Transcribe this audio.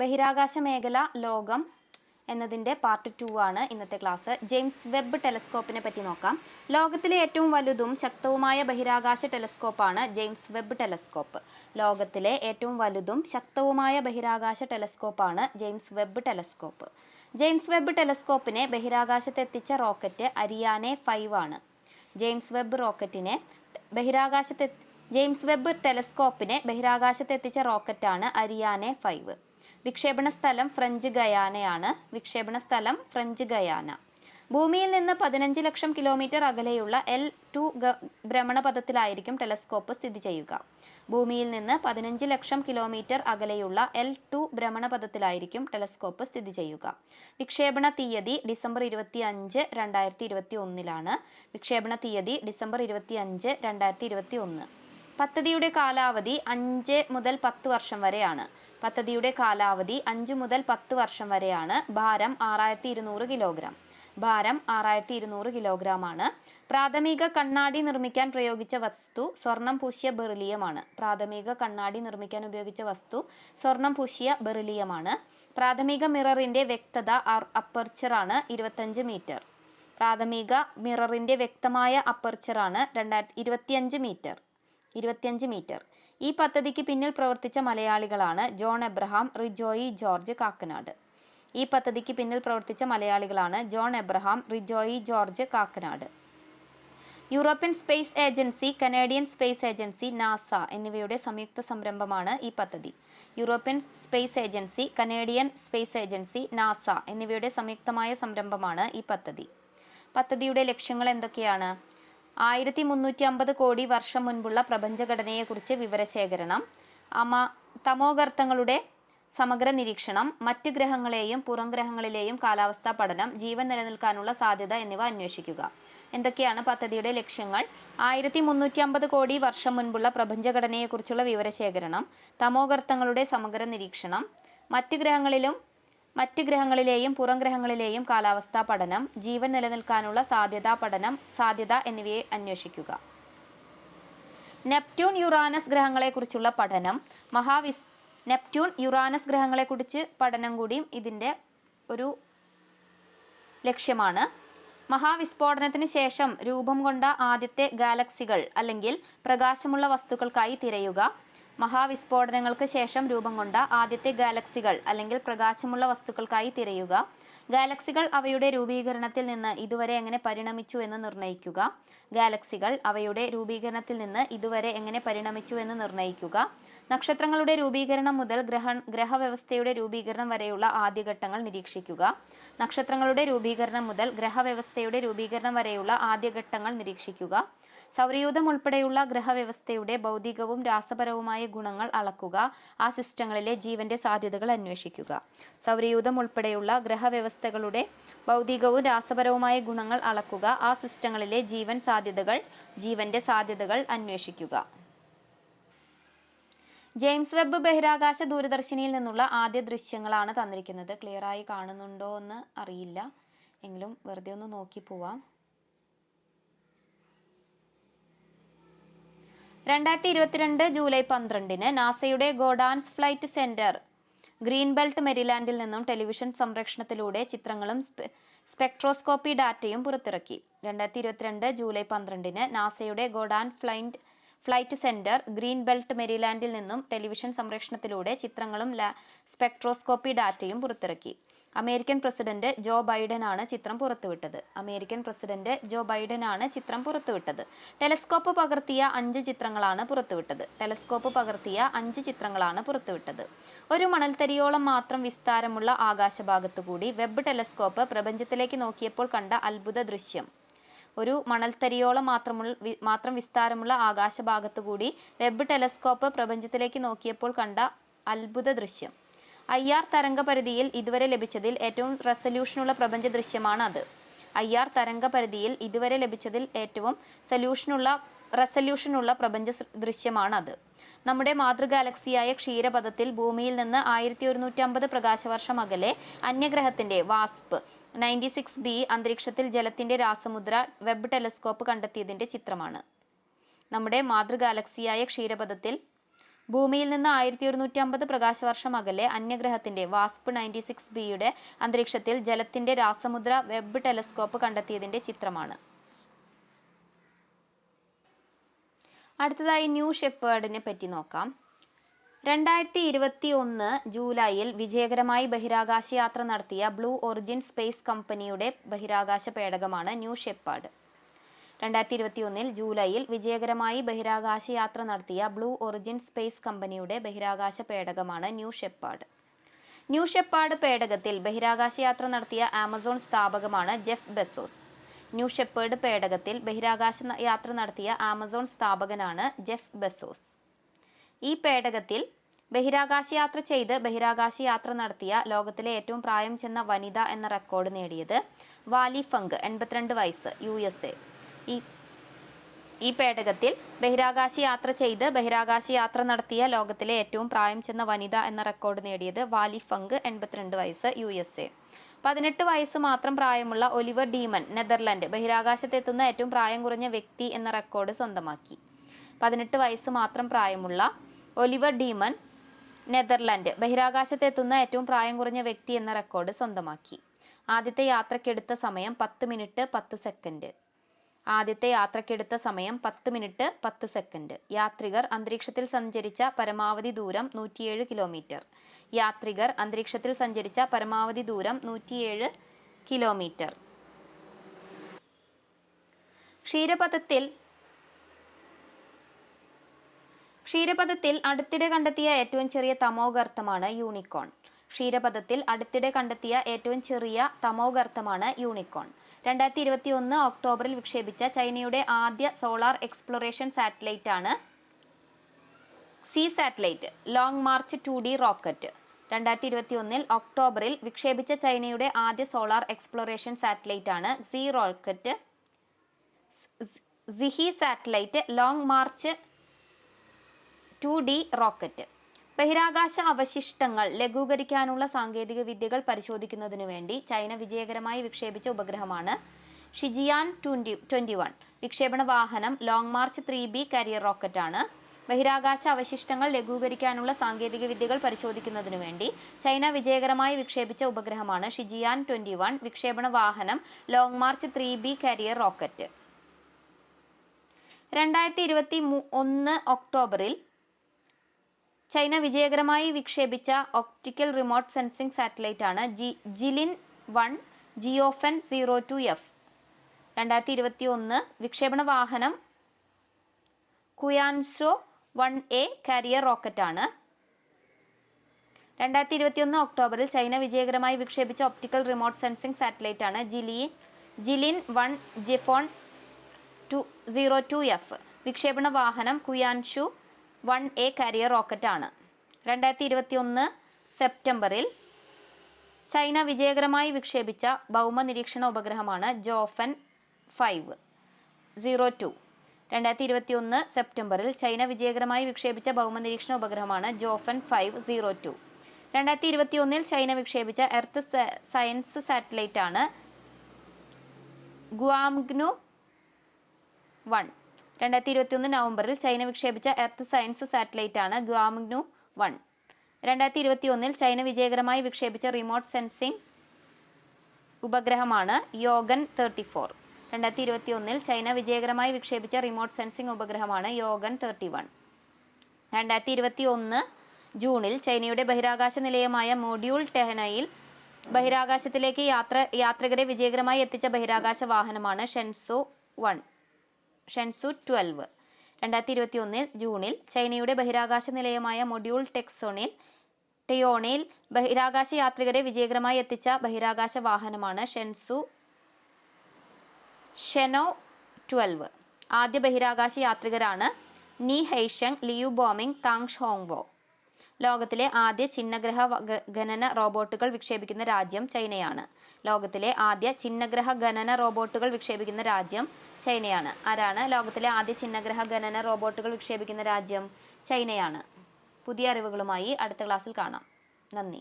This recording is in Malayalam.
ബഹിരാകാശ മേഖല ലോകം എന്നതിന്റെ പാർട്ട് ടു ആണ് ഇന്നത്തെ ക്ലാസ് ജെയിംസ് വെബ് ടെലസ്കോപ്പിനെ പറ്റി നോക്കാം. ലോകത്തിലെ ഏറ്റവും വലുതും ശക്തവുമായ ബഹിരാകാശ ടെലസ്കോപ്പാണ് ജെയിംസ് വെബ് ടെലസ്കോപ്പ്. ലോകത്തിലെ ഏറ്റവും വലുതും ശക്തവുമായ ബഹിരാകാശ ടെലസ്കോപ്പാണ് James Webb telescope. James Webb ടെലസ്കോപ്പിനെ ബഹിരാകാശത്തെത്തിച്ച റോക്കറ്റ് അരിയാനെ ഫൈവ് ആണ്. ജെയിംസ് വെബ് റോക്കറ്റിനെ ബഹിരാകാശത്തെ ജെയിംസ് വെബ് ടെലസ്കോപ്പിനെ ബഹിരാകാശത്തെത്തിച്ച റോക്കറ്റാണ് അരിയാനെ ഫൈവ് വിക്ഷേപണ സ്ഥലം ഫ്രഞ്ച് ഗയാനയാണ്. വിക്ഷേപണ സ്ഥലം ഫ്രഞ്ച് ഗയാന. ഭൂമിയിൽ നിന്ന് പതിനഞ്ച് ലക്ഷം കിലോമീറ്റർ അകലെയുള്ള എൽ ടു ഭ്രമണപഥത്തിലായിരിക്കും ടെലസ്കോപ്പ് സ്ഥിതി ചെയ്യുക. ഭൂമിയിൽ നിന്ന് പതിനഞ്ച് ലക്ഷം കിലോമീറ്റർ അകലെയുള്ള എൽ ടു ഭ്രമണപഥത്തിലായിരിക്കും ടെലസ്കോപ്പ് സ്ഥിതി ചെയ്യുക. വിക്ഷേപണ തീയതി ഡിസംബർ ഇരുപത്തി അഞ്ച് രണ്ടായിരത്തി ഇരുപത്തി ഒന്നിലാണ് വിക്ഷേപണ തീയതി ഡിസംബർ ഇരുപത്തി അഞ്ച് രണ്ടായിരത്തി ഇരുപത്തി ഒന്ന് പദ്ധതിയുടെ കാലാവധി അഞ്ച് മുതൽ പത്ത് വർഷം വരെയാണ്. പദ്ധതിയുടെ കാലാവധി അഞ്ച് മുതൽ പത്ത് വർഷം വരെയാണ്. ഭാരം ആറായിരത്തി ഇരുന്നൂറ് കിലോഗ്രാം. ഭാരം ആറായിരത്തി ഇരുന്നൂറ് കിലോഗ്രാം ആണ് പ്രാഥമിക കണ്ണാടി നിർമ്മിക്കാൻ പ്രയോഗിച്ച വസ്തു സ്വർണം പൂശിയ ബെറിലിയമാണ്. പ്രാഥമിക കണ്ണാടി നിർമ്മിക്കാൻ ഉപയോഗിച്ച വസ്തു സ്വർണം പൂശിയ ബെറിലിയമാണ്. പ്രാഥമിക മിററിന്റെ വ്യക്തത അപ്പർച്ചറാണ് ഇരുപത്തഞ്ച് മീറ്റർ. പ്രാഥമിക മിററിന്റെ വ്യക്തമായ അപ്പർച്ചറാണ് രണ്ടായിരത്തി ഇരുപത്തിയഞ്ച് മീറ്റർ. ഇരുപത്തിയഞ്ച് മീറ്റർ. ഈ പദ്ധതിക്ക് പിന്നിൽ പ്രവർത്തിച്ച മലയാളികളാണ് John Abraham Rijoy George Kakkanad. ഈ പദ്ധതിക്ക് പിന്നിൽ പ്രവർത്തിച്ച മലയാളികളാണ് John Abraham Rijoy George Kakkanad. European space agency Canadian space agency NASA എന്നിവയുടെ സംയുക്ത സംരംഭമാണ് ഈ പദ്ധതി. European space agency Canadian space agency NASA എന്നിവയുടെ സംയുക്തമായ സംരംഭമാണ് ഈ പദ്ധതി. പദ്ധതിയുടെ ലക്ഷ്യങ്ങൾ എന്തൊക്കെയാണ്? ആയിരത്തി മുന്നൂറ്റി അമ്പത് കോടി വർഷം മുൻപുള്ള പ്രപഞ്ചഘടനയെക്കുറിച്ച് വിവരശേഖരണം അമ തമോഗർത്തങ്ങളുടെ സമഗ്ര നിരീക്ഷണം മറ്റ് ഗ്രഹങ്ങളെയും പുറം ഗ്രഹങ്ങളിലെയും കാലാവസ്ഥാ പഠനം ജീവൻ നിലനിൽക്കാനുള്ള സാധ്യത എന്നിവ അന്വേഷിക്കുക. എന്തൊക്കെയാണ് പദ്ധതിയുടെ ലക്ഷ്യങ്ങൾ? ആയിരത്തി മുന്നൂറ്റി അമ്പത് കോടി വർഷം മുൻപുള്ള പ്രപഞ്ചഘടനയെക്കുറിച്ചുള്ള വിവരശേഖരണം തമോഗർത്തങ്ങളുടെ സമഗ്ര നിരീക്ഷണം മറ്റ് ഗ്രഹങ്ങളിലും മറ്റ് ഗ്രഹങ്ങളിലെയും പുറം ഗ്രഹങ്ങളിലെയും കാലാവസ്ഥാ പഠനം ജീവൻ നിലനിൽക്കാനുള്ള സാധ്യതാ പഠനം സാധ്യത എന്നിവയെ അന്വേഷിക്കുക. നെപ്റ്റ്യൂൺ യുറാനസ് ഗ്രഹങ്ങളെക്കുറിച്ചുള്ള പഠനം. മഹാവിസ് നെപ്റ്റ്യൂൺ യുറാനസ് ഗ്രഹങ്ങളെക്കുറിച്ച് പഠനം കൂടിയും ഇതിന്റെ ഒരു ലക്ഷ്യമാണ്. മഹാവിസ്ഫോടനത്തിന് ശേഷം രൂപം കൊണ്ട ആദ്യത്തെ ഗാലക്സികൾ അല്ലെങ്കിൽ പ്രകാശമുള്ള വസ്തുക്കൾക്കായി തിരയുക. മഹാവിസ്ഫോടനങ്ങൾക്ക് ശേഷം രൂപം കൊണ്ട ആദ്യത്തെ ഗാലക്സികൾ അല്ലെങ്കിൽ പ്രകാശമുള്ള വസ്തുക്കൾക്കായി തിരയുക. ഗാലക്സികൾ അവയുടെ രൂപീകരണത്തിൽ നിന്ന് ഇതുവരെ എങ്ങനെ പരിണമിച്ചു എന്ന് നിർണയിക്കുക. ഗാലക്സികൾ അവയുടെ രൂപീകരണത്തിൽ നിന്ന് ഇതുവരെ എങ്ങനെ പരിണമിച്ചു എന്ന് നിർണയിക്കുക. നക്ഷത്രങ്ങളുടെ രൂപീകരണം മുതൽ ഗ്രഹ ഗ്രഹവ്യവസ്ഥയുടെ രൂപീകരണം വരെയുള്ള ആദ്യഘട്ടങ്ങൾ നിരീക്ഷിക്കുക. നക്ഷത്രങ്ങളുടെ രൂപീകരണം മുതൽ ഗ്രഹവ്യവസ്ഥയുടെ രൂപീകരണം വരെയുള്ള ആദ്യഘട്ടങ്ങൾ നിരീക്ഷിക്കുക. സൗരയൂഥം ഉൾപ്പെടെയുള്ള ഗ്രഹവ്യവസ്ഥയുടെ ഭൗതികവും രാസപരവുമായ ഗുണങ്ങൾ അളക്കുക. ആ സിസ്റ്റങ്ങളിലെ ജീവന്റെ സാധ്യതകൾ അന്വേഷിക്കുക. സൗരയൂഥം ഉൾപ്പെടെയുള്ള ഗ്രഹവ്യവസ്ഥകളുടെ ഭൗതികവും രാസപരവുമായ ഗുണങ്ങൾ അളക്കുക. ആ സിസ്റ്റങ്ങളിലെ ജീവൻ സാധ്യതകൾ ജീവന്റെ സാധ്യതകൾ അന്വേഷിക്കുക. ജെയിംസ് വെബ് ബഹിരാകാശ ദൂരദർശിനിയിൽ നിന്നുള്ള ആദ്യ ദൃശ്യങ്ങളാണ് തന്നിരിക്കുന്നത്. ക്ലിയറായി കാണുന്നുണ്ടോ എന്ന് അറിയില്ല. എങ്കിലും വെറുതെ ഒന്ന് നോക്കി പോവാം. രണ്ടായിരത്തി ഇരുപത്തിരണ്ട് ജൂലൈ പന്ത്രണ്ടിന് നാസയുടെ ഗോഡാൻസ് ഫ്ലൈറ്റ് സെന്റർ ഗ്രീൻ ബെൽറ്റ് മെരിലാൻഡിൽ നിന്നും ടെലിവിഷൻ സംരക്ഷണത്തിലൂടെ ചിത്രങ്ങളും സ്പെക്ട്രോസ്കോപ്പി ഡാറ്റയും പുറത്തിറക്കി. രണ്ടായിരത്തി ഇരുപത്തിരണ്ട് ജൂലൈ പന്ത്രണ്ടിന് നാസയുടെ Goddard flight flight centre Greenbelt മെരിലാൻഡിൽ നിന്നും ടെലിവിഷൻ സംരക്ഷണത്തിലൂടെ ചിത്രങ്ങളും സ്പെക്ട്രോസ്കോപ്പി ഡാറ്റയും പുറത്തിറക്കി. അമേരിക്കൻ പ്രസിഡന്റ് ജോ ബൈഡനാണ് ചിത്രം പുറത്തുവിട്ടത്. അമേരിക്കൻ പ്രസിഡന്റ് ജോ ബൈഡനാണ് ചിത്രം പുറത്തുവിട്ടത്. ടെലസ്കോപ്പ് പകർത്തിയ അഞ്ച് ചിത്രങ്ങളാണ് പുറത്തുവിട്ടത്. ടെലസ്കോപ്പ് പകർത്തിയ അഞ്ച് ചിത്രങ്ങളാണ് പുറത്തുവിട്ടത്. ഒരു മണൽത്തരിയോളം മാത്രം വിസ്താരമുള്ള ആകാശഭാഗത്തുകൂടി വെബ് ടെലസ്കോപ്പ് പ്രപഞ്ചത്തിലേക്ക് നോക്കിയപ്പോൾ കണ്ട അത്ഭുത ദൃശ്യം. ഒരു മണൽത്തരിയോളം മാത്രമുള്ള മാത്രം വിസ്താരമുള്ള ആകാശഭാഗത്തു കൂടി വെബ് ടെലസ്കോപ്പ് പ്രപഞ്ചത്തിലേക്ക് നോക്കിയപ്പോൾ കണ്ട അത്ഭുത ദൃശ്യം. ഐ ആർ തരംഗപരിധിയിൽ ഇതുവരെ ലഭിച്ചതിൽ ഏറ്റവും റെസല്യൂഷനുള്ള പ്രപഞ്ച ദൃശ്യമാണ് അത്. ഐ ആർ തരംഗപരിധിയിൽ ഇതുവരെ ലഭിച്ചതിൽ ഏറ്റവും സൊല്യൂഷനുള്ള റെസല്യൂഷനുള്ള പ്രപഞ്ച അത്. നമ്മുടെ മാതൃഗാലക്സിയായ ക്ഷീരപഥത്തിൽ ഭൂമിയിൽ നിന്ന് ആയിരത്തി ഒരുന്നൂറ്റി അമ്പത് പ്രകാശവർഷം അകലെ അന്യഗ്രഹത്തിന്റെ വാസ്പ് നയന്റി സിക്സ് ബി അന്തരീക്ഷത്തിൽ ജലത്തിന്റെ രാസമുദ്ര വെബ് ടെലസ്കോപ്പ് കണ്ടെത്തിയതിന്റെ ചിത്രമാണ്. നമ്മുടെ മാതൃഗാലക്സിയായ ക്ഷീരപഥത്തിൽ ഭൂമിയിൽ നിന്ന് ആയിരത്തി ഒരുന്നൂറ്റി അമ്പത് പ്രകാശവർഷം അകലെ അന്യഗ്രഹത്തിന്റെ വാസ്പ് നയന്റി സിക്സ് ബിയുടെ അന്തരീക്ഷത്തിൽ ജലത്തിന്റെ രാസമുദ്ര വെബ് ടെലസ്കോപ്പ് കണ്ടെത്തിയതിന്റെ ചിത്രമാണ്. അടുത്തതായി ന്യൂ ഷെപ്പേർഡിനെ പറ്റി നോക്കാം. രണ്ടായിരത്തി ഇരുപത്തി ഒന്ന് ജൂലൈയിൽ വിജയകരമായി ബഹിരാകാശ യാത്ര നടത്തിയ ബ്ലൂ ഒറിജിൻ സ്പേസ് കമ്പനിയുടെ ബഹിരാകാശ പേടകമാണ് ന്യൂ ഷെപ്പാഡ് രണ്ടായിരത്തി ഇരുപത്തി ഒന്നിൽ ജൂലൈയിൽ വിജയകരമായി ബഹിരാകാശ യാത്ര നടത്തിയ ബ്ലൂ ഒറിജിൻ സ്പേസ് കമ്പനിയുടെ ബഹിരാകാശ പേടകമാണ് ന്യൂ ഷെപ്പാഡ് ന്യൂ ഷെപ്പാഡ് പേടകത്തിൽ ബഹിരാകാശ യാത്ര നടത്തിയ ആമസോൺ സ്ഥാപകമാണ് ജെഫ് ബെസോസ്. ന്യൂ ഷെപ്പേർഡ് പേടകത്തിൽ ബഹിരാകാശ യാത്ര നടത്തിയ ആമസോൺ സ്ഥാപകനാണ് ജെഫ് ബെസോസ്. ഈ പേടകത്തിൽ ബഹിരാകാശ യാത്ര ചെയ്ത് ബഹിരാകാശ യാത്ര നടത്തിയ ലോകത്തിലെ ഏറ്റവും പ്രായം ചെന്ന വനിത എന്ന റെക്കോർഡ് നേടിയത് വാലി ഫങ്ക് എൺപത്തിരണ്ട് വയസ്സ് യു എസ് എ. ഈ പേടകത്തിൽ ബഹിരാകാശ യാത്ര ചെയ്ത് ബഹിരാകാശ യാത്ര നടത്തിയ ലോകത്തിലെ ഏറ്റവും പ്രായം ചെന്ന വനിത എന്ന റെക്കോർഡ് നേടിയത് വാലി ഫങ്ക് എൺപത്തിരണ്ട് വയസ്സ് യു എസ് എ. പതിനെട്ട് വയസ്സ് മാത്രം പ്രായമുള്ള ഒലിവർ ഡീമൻ നെതർലൻഡ് ബഹിരാകാശത്തെത്തുന്ന ഏറ്റവും പ്രായം കുറഞ്ഞ വ്യക്തി എന്ന റെക്കോർഡ് സ്വന്തമാക്കി. പതിനെട്ട് വയസ്സ് മാത്രം പ്രായമുള്ള ഒലിവർ ഡീമൻ നെതർലാൻഡ് ബഹിരാകാശത്തെത്തുന്ന ഏറ്റവും പ്രായം കുറഞ്ഞ വ്യക്തി എന്ന റെക്കോർഡ് സ്വന്തമാക്കി. ആദ്യത്തെ യാത്രക്കെടുത്ത സമയം പത്ത് മിനിറ്റ് പത്ത് സെക്കൻഡ്. ആദ്യത്തെ യാത്രക്കെടുത്ത സമയം പത്ത് മിനിറ്റ് പത്ത് സെക്കൻഡ്. യാത്രികർ അന്തരീക്ഷത്തിൽ സഞ്ചരിച്ച പരമാവധി ദൂരം നൂറ്റിയേഴ് കിലോമീറ്റർ. യാത്രികർ അന്തരീക്ഷത്തിൽ സഞ്ചരിച്ച പരമാവധി ദൂരം നൂറ്റിയേഴ് കിലോമീറ്റർ. ക്ഷീരപഥത്തിൽ ക്ഷീരപഥത്തിൽ അടുത്തിടെ കണ്ടെത്തിയ ഏറ്റവും ചെറിയ തമോഗർത്തമാണ് യൂണിക്കോൺ. ക്ഷീരപഥത്തിൽ അടുത്തിടെ കണ്ടെത്തിയ ഏറ്റവും ചെറിയ തമോഗർത്തമാണ് യൂണിക്കോൺ. രണ്ടായിരത്തി ഇരുപത്തി ഒന്ന് ഒക്ടോബറിൽ വിക്ഷേപിച്ച ചൈനയുടെ ആദ്യ സോളാർ എക്സ്പ്ലോറേഷൻ സാറ്റലൈറ്റ് ആണ് C satellite long march two D rocket. രണ്ടായിരത്തി ഇരുപത്തി ഒന്നിൽ ഒക്ടോബറിൽ വിക്ഷേപിച്ച ചൈനയുടെ ആദ്യ സോളാർ എക്സ്പ്ലോറേഷൻ സാറ്റലൈറ്റ് ആണ് C rocket. Xihe satellite long march two D rocket ബഹിരാകാശ അവശിഷ്ടങ്ങൾ ലഘൂകരിക്കാനുള്ള സാങ്കേതിക വിദ്യകൾ പരിശോധിക്കുന്നതിനു വേണ്ടി ചൈന വിജയകരമായി വിക്ഷേപിച്ച ഉപഗ്രഹമാണ് ഷിജിയാൻ ട്വന്റി ട്വന്റി വൺ. വിക്ഷേപണ വാഹനം Long March three B carrier റോക്കറ്റാണ് ബഹിരാകാശ അവശിഷ്ടങ്ങൾ ലഘൂകരിക്കാനുള്ള സാങ്കേതിക വിദ്യകൾ പരിശോധിക്കുന്നതിനു വേണ്ടി ചൈന വിജയകരമായി വിക്ഷേപിച്ച ഉപഗ്രഹമാണ് ഷിജിയാൻ ട്വന്റി വൺ. വിക്ഷേപണ വാഹനം long march three B carrier rocket രണ്ടായിരത്തി ഇരുപത്തി ഒന്ന് ഒക്ടോബറിൽ ചൈന വിജയകരമായി വിക്ഷേപിച്ച ഒപ്റ്റിക്കൽ റിമോട്ട് സെൻസിംഗ് സാറ്റലൈറ്റ് ആണ് G Jilin one Gaofen zero two F. രണ്ടായിരത്തി ഇരുപത്തി ഒന്ന് വിക്ഷേപണ വാഹനം കുയാൻസോ വൺ എ കാരിയർ റോക്കറ്റാണ്. രണ്ടായിരത്തി ഇരുപത്തി ഒന്ന് ഒക്ടോബറിൽ ചൈന വിജയകരമായി വിക്ഷേപിച്ച ഒപ്റ്റിക്കൽ റിമോട്ട് സെൻസിംഗ് സാറ്റലൈറ്റ് ആണ് Jili Jilin one Gaofen two zero two F. വിക്ഷേപണ വാഹനം കുയാൻഷു വൺ എ കരിയർ റോക്കറ്റാണ്. രണ്ടായിരത്തി ഇരുപത്തി ഒന്ന് സെപ്റ്റംബറിൽ ചൈന വിജയകരമായി വിക്ഷേപിച്ച ഭൗമ നിരീക്ഷണ ഉപഗ്രഹമാണ് ജോഫൻ ഫൈവ് സീറോ ടു. രണ്ടായിരത്തി ഇരുപത്തി ഒന്ന് സെപ്റ്റംബറിൽ ചൈന വിജയകരമായി വിക്ഷേപിച്ച ഭൗമ നിരീക്ഷണ ഉപഗ്രഹമാണ് ജോഫൻ ഫൈവ് സീറോ ടു. രണ്ടായിരത്തി ഇരുപത്തി ഒന്നിൽ ചൈന വിക്ഷേപിച്ച എർത്ത് സയൻസ് സാറ്റലൈറ്റാണ് ഗുവാംഗ്നു വൺ. രണ്ടായിരത്തി ഇരുപത്തിയൊന്ന് നവംബറിൽ ചൈന വിക്ഷേപിച്ച എർത്ത് സയൻസ് സാറ്റലൈറ്റ് ആണ് ഗ്വാമിഗ്നു വൺ. രണ്ടായിരത്തി ഇരുപത്തി ഒന്നിൽ ചൈന വിജയകരമായി വിക്ഷേപിച്ച റിമോട്ട് സെൻസിംഗ് ഉപഗ്രഹമാണ് യോഗൻ തേർട്ടി ഫോർ രണ്ടായിരത്തി ഇരുപത്തി ഒന്നിൽ ചൈന വിജയകരമായി വിക്ഷേപിച്ച റിമോട്ട് സെൻസിംഗ് ഉപഗ്രഹമാണ് യോഗൻ തേർട്ടി വൺ രണ്ടായിരത്തി ഇരുപത്തി ഒന്ന് ജൂണിൽ ചൈനയുടെ ബഹിരാകാശ നിലയമായ മൊഡ്യൂൾ ടെഹനയിൽ ബഹിരാകാശത്തിലേക്ക് യാത്ര യാത്രികരെ വിജയകരമായി എത്തിച്ച ബഹിരാകാശ വാഹനമാണ് ഷെൻസു വൺ. ഷെൻസു ട്വൽവ്. രണ്ടായിരത്തി ഇരുപത്തി ഒന്നിൽ ജൂണിൽ ചൈനയുടെ ബഹിരാകാശ നിലയമായ മൊഡ്യൂൾ ടെക്സോണിൽ ടിയോണിൽ ബഹിരാകാശ യാത്രികരെ വിജയകരമായി എത്തിച്ച ബഹിരാകാശ വാഹനമാണ് ഷെൻസു ഷെനോ ട്വൽവ്. ആദ്യ ബഹിരാകാശ യാത്രികരാണ് നീ ഹെയ്ഷങ് ലിയു ബോമിങ് താങ് ഹോങ്വോ ലോകത്തിലെ ആദ്യ ചിഹ്നഗ്രഹ ഖനന റോബോട്ടുകൾ വിക്ഷേപിക്കുന്ന രാജ്യം ചൈനയാണ്. ലോകത്തിലെ ആദ്യ ചിഹ്നഗ്രഹ ഖനന റോബോട്ടുകൾ വിക്ഷേപിക്കുന്ന രാജ്യം ചൈനയാണ്. ആരാണ് ലോകത്തിലെ ആദ്യ ചിഹ്നഗ്രഹ ഖനന റോബോട്ടുകൾ വിക്ഷേപിക്കുന്ന രാജ്യം ചൈനയാണ്. പുതിയ അറിവുകളുമായി അടുത്ത ക്ലാസ്സിൽ കാണാം. നന്ദി.